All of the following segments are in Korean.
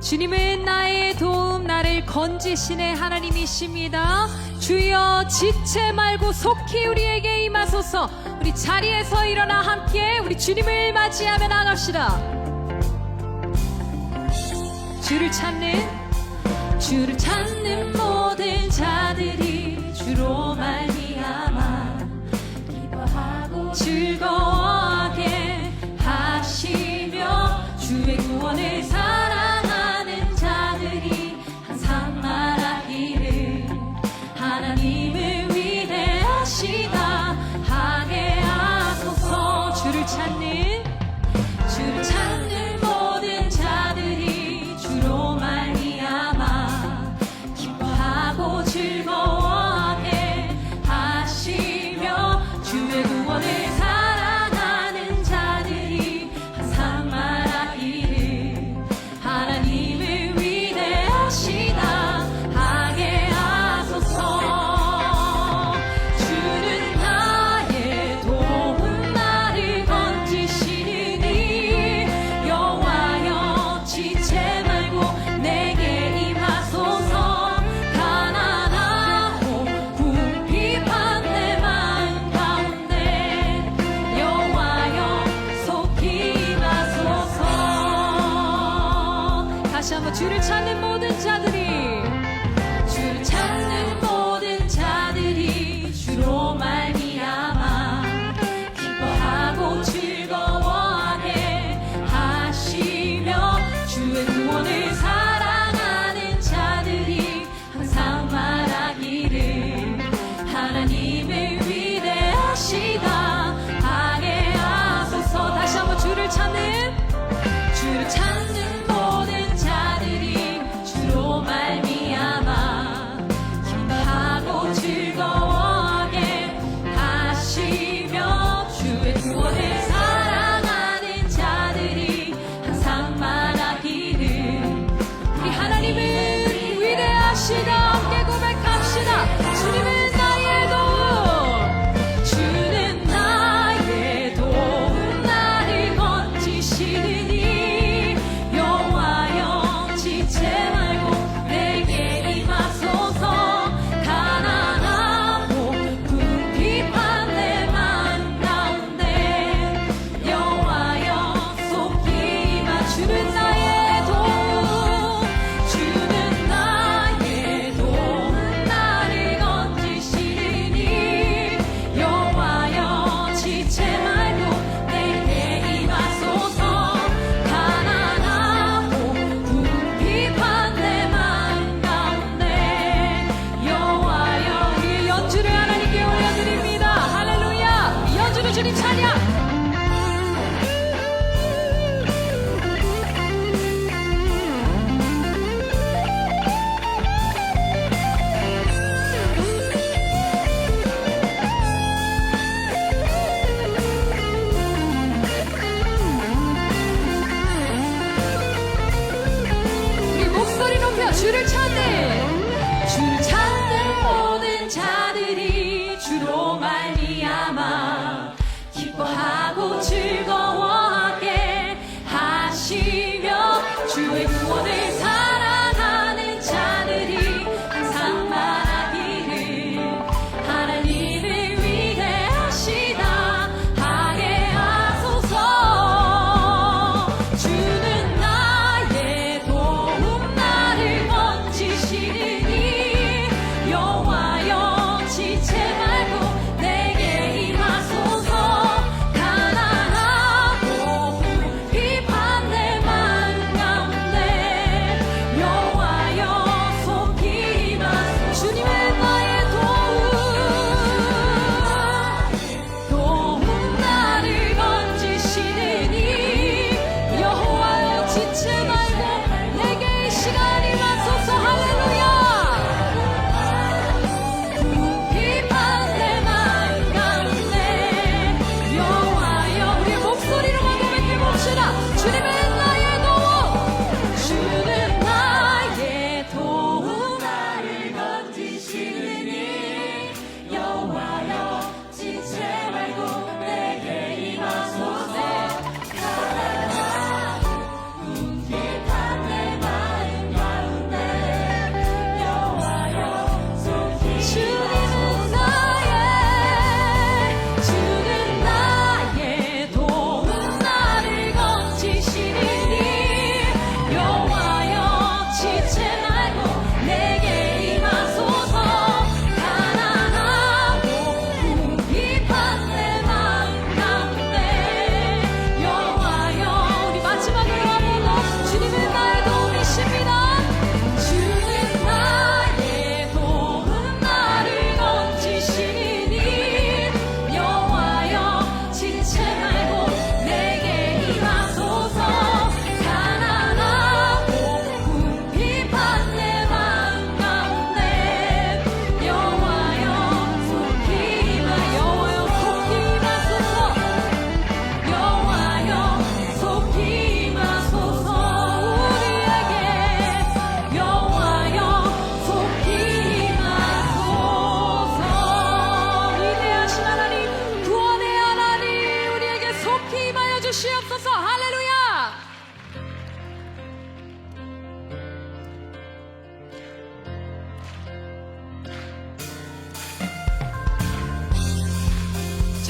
주님은 나의 도움, 나를 건지시네 하나님이십니다. 주여 지체 말고 속히 우리에게 임하소서. 우리 자리에서 일어나 함께 우리 주님을 맞이하며 나갑시다. 주를 찾는 주를 찾는 모든 자들이 주로 말미암아 기뻐하고 즐거워.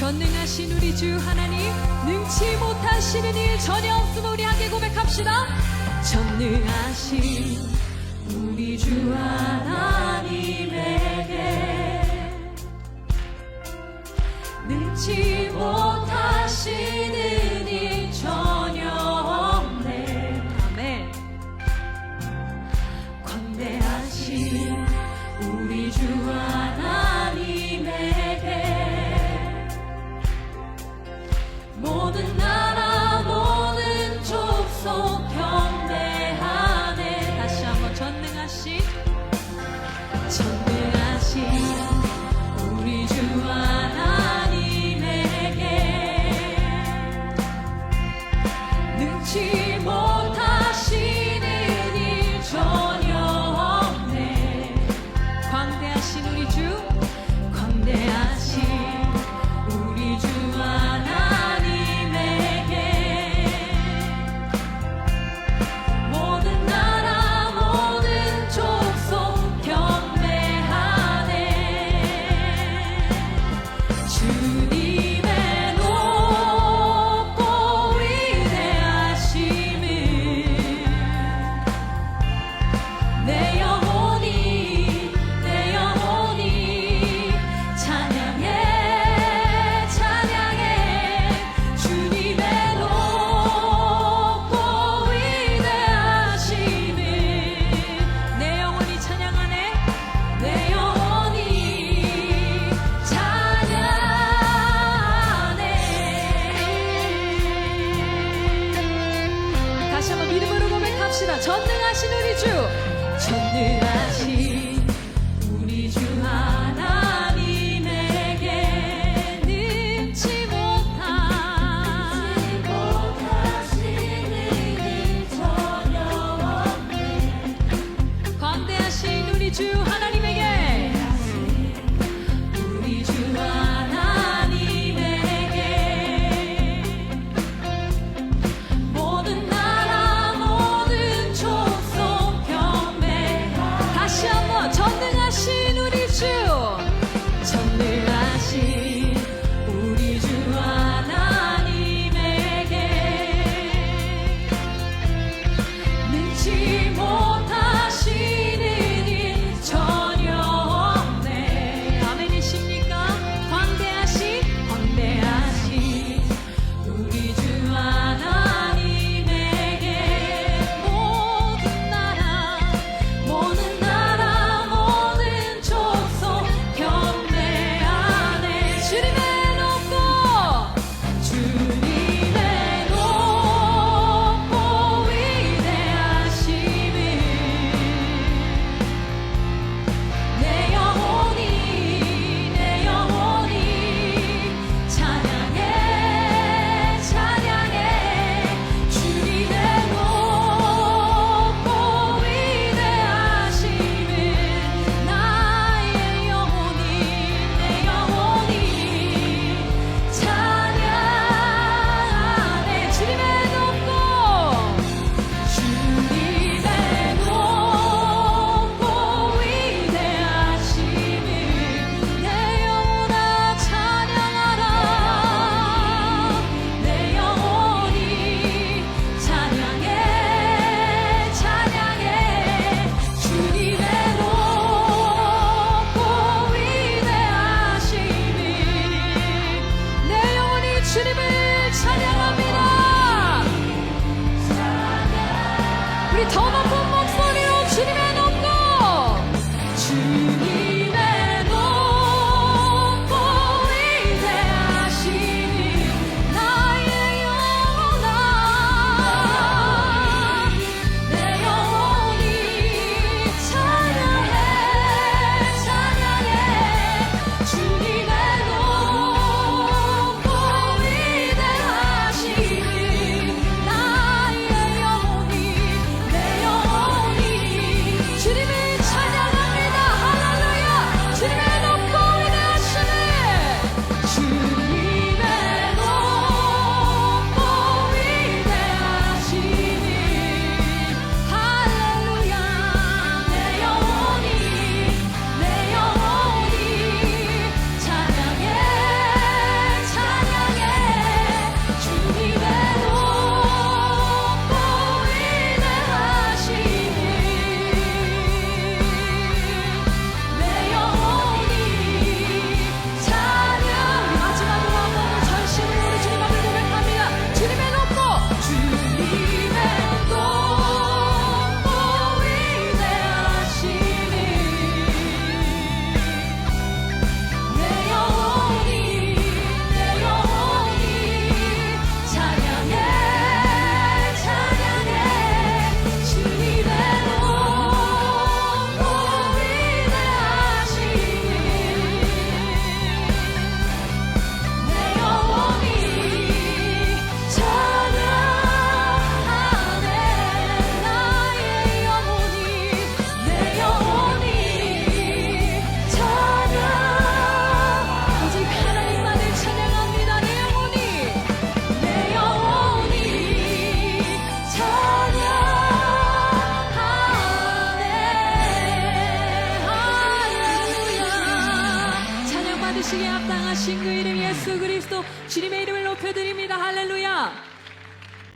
전능하신 우리 주 하나님 능치 못하시는 일 전혀 없음을 우리 함께 고백합시다. 전능하신 우리 주 하나님에게 능치 못하시는